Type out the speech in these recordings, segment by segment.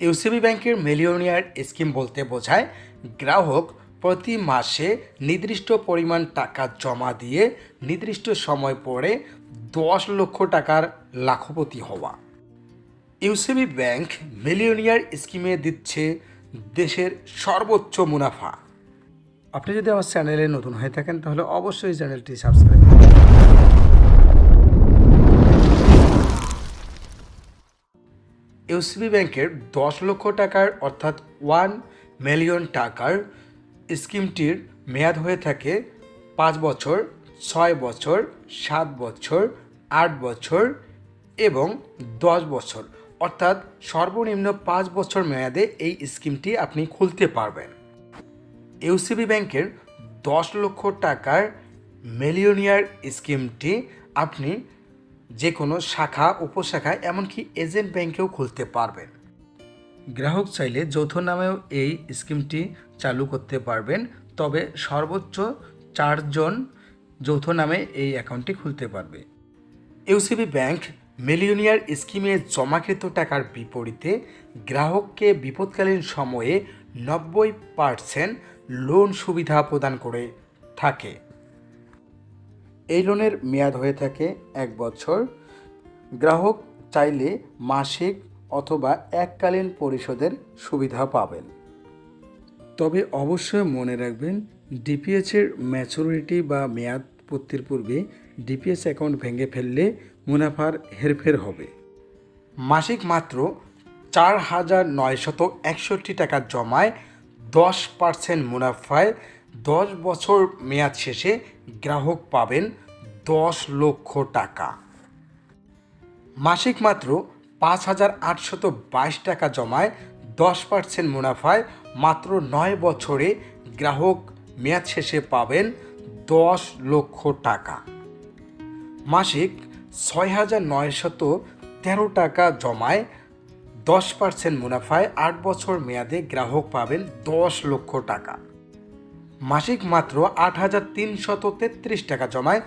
UCB ব্যাংকের millionaire scheme বলতে বোঝায়, গ্রাহক প্রতি মাসে নির্দিষ্ট পরিমাণ টাকা জমা দিয়ে নির্দিষ্ট সময় পরে দশ লক্ষ টাকার লাখপতি হওয়া। ইউসিবি ব্যাংক মিলিয়নিয়ার স্কিমে দিচ্ছে দেশের সর্বোচ্চ মুনাফা। আপনি যদি আমার চ্যানেলে নতুন হয়ে থাকেন, তাহলে অবশ্যই চ্যানেলটি সাবস্ক্রাইব করুন ইউসিবি ব্যাংকের দশ লক্ষ টাকার অর্থাৎ ওয়ান মিলিয়ন টাকার স্কিমটির মেয়াদ হয়ে থাকে পাঁচ বছর, ছয় বছর, সাত বছর, আট বছর এবং দশ বছর। অর্থাৎ সর্বনিম্ন পাঁচ বছর মেয়াদে এই স্কিমটি আপনি খুলতে পারবেন। ইউসিবি ব্যাংকের দশ লক্ষ টাকার মিলিয়নিয়ার স্কিমটি আপনি যে কোনো শাখা, উপশাখা, এমনকি এজেন্ট ব্যাংকেও খুলতে পারবেন। গ্রাহক চাইলে যৌথ নামেও এই স্কিমটি চালু করতে পারবেন, তবে সর্বোচ্চ চারজন যৌথ নামে এই অ্যাকাউন্টটি খুলতে পারবে। ইউসিবি ব্যাংক মিলিয়নিয়ার স্কিমে জমাকৃত টাকার বিপরীতে গ্রাহককে বিপদকালীন সময়ে নব্বই পার্সেন্ট লোন সুবিধা প্রদান করে থাকে। এই লোনের মেয়াদ হয়ে থাকে এক বছর। গ্রাহক চাইলে মাসিক অথবা এককালীন পরিশোধের সুবিধা পাবেন। তবে অবশ্যই মনে রাখবেন ডিপিএসের ম্যাচুরিটি বা মেয়াদ পূর্তির পূর্বে ডিপিএস অ্যাকাউন্ট ভেঙে ফেললে মুনাফার হেরফের হবে। মাসিক মাত্র চার হাজার নয়শত একষট্টি টাকা জমায় দশ পার্সেন্ট মুনাফায় দশ বছর মেয়াদ শেষে গ্রাহক পাবেন দশ লক্ষ টাকা। মাসিক মাত্র পাঁচ হাজার আটশত বাইশ টাকা জমায় দশ পার্সেন্ট মুনাফায় মাত্র নয় বছরে গ্রাহক মেয়াদ শেষে পাবেন দশ লক্ষ টাকা। মাসিক ছয় হাজার নয়শত তেরো টাকা জমায় দশ পার্সেন্ট মুনাফায় আট বছর মেয়াদে গ্রাহক পাবেন দশ লক্ষ টাকা। মাসিক মাত্র আট হাজার তিনশত তেত্রিশ টাকা জমায়,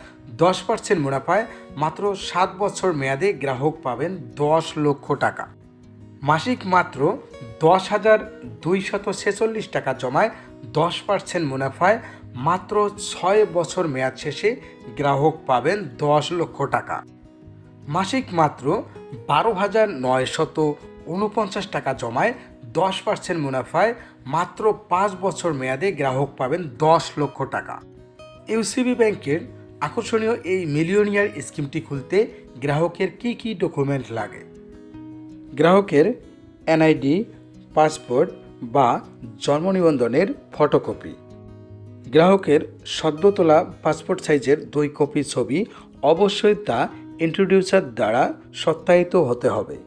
দশ পার্সেন্ট মুনাফায়, মাত্র সাত বছর মেয়াদে গ্রাহক পাবেন দশ লক্ষ টাকা। মাসিক মাত্র দশ হাজার দুইশত ছেচল্লিশ টাকা জমায়, দশ পার্সেন্ট মুনাফায়, মাত্র ছয় বছর মেয়াদ শেষে গ্রাহক পাবেন দশ লক্ষ টাকা। মাসিক মাত্র বারো হাজার নয়শত উনপঞ্চাশ টাকা জমায় দশ পার্সেন্ট মুনাফায় মাত্র পাঁচ বছর মেয়াদে গ্রাহক পাবেন দশ লক্ষ টাকা। ইউসিবি ব্যাংকের আকর্ষণীয় এই মিলিয়নিয়ার স্কিমটি খুলতে গ্রাহকের কি কি ডকুমেন্ট লাগে? গ্রাহকের এনআইডি, পাসপোর্ট বা জন্ম নিবন্ধনের ফটোকপি। গ্রাহকের সদ্য তোলা পাসপোর্ট সাইজের দুই কপি ছবি অবশ্যই তা ইন্ট্রোডিউসার দ্বারা সত্যায়িত হতে হবে।